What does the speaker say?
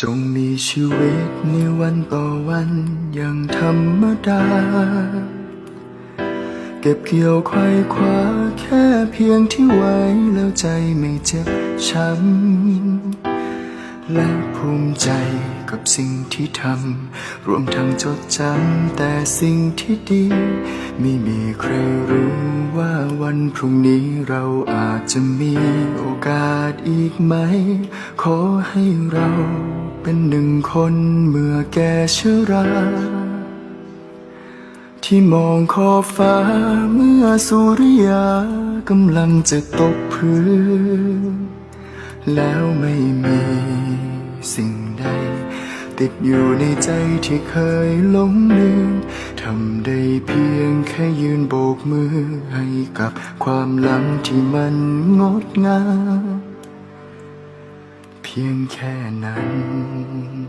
จงมีชีวิตในวันต่อวันอย่างธรรมดา เก็บเกี่ยวควายคว้าแค่เพียงที่ไว้แล้วใจไม่เจ็บช้ำและภูมิใจ กับสิ่งที่ทำรวมทั้งจดจำแต่สิ่งที่ดี ไม่มีใครรู้ว่าวันพรุ่งนี้เราอาจจะมีโอกาสอีกไหม ขอให้เราเป็นหนึ่งคนเมื่อแก่ชราที่มองขอบฟ้าเมื่อสุริยากำลังจะตกพื้น แล้วไม่มี ติดอยู่ในใจที่เคยหลงลืมทำได้เพียงแค่ยืนโบกมือให้กับความหลังที่มันงดงามเพียงแค่นั้น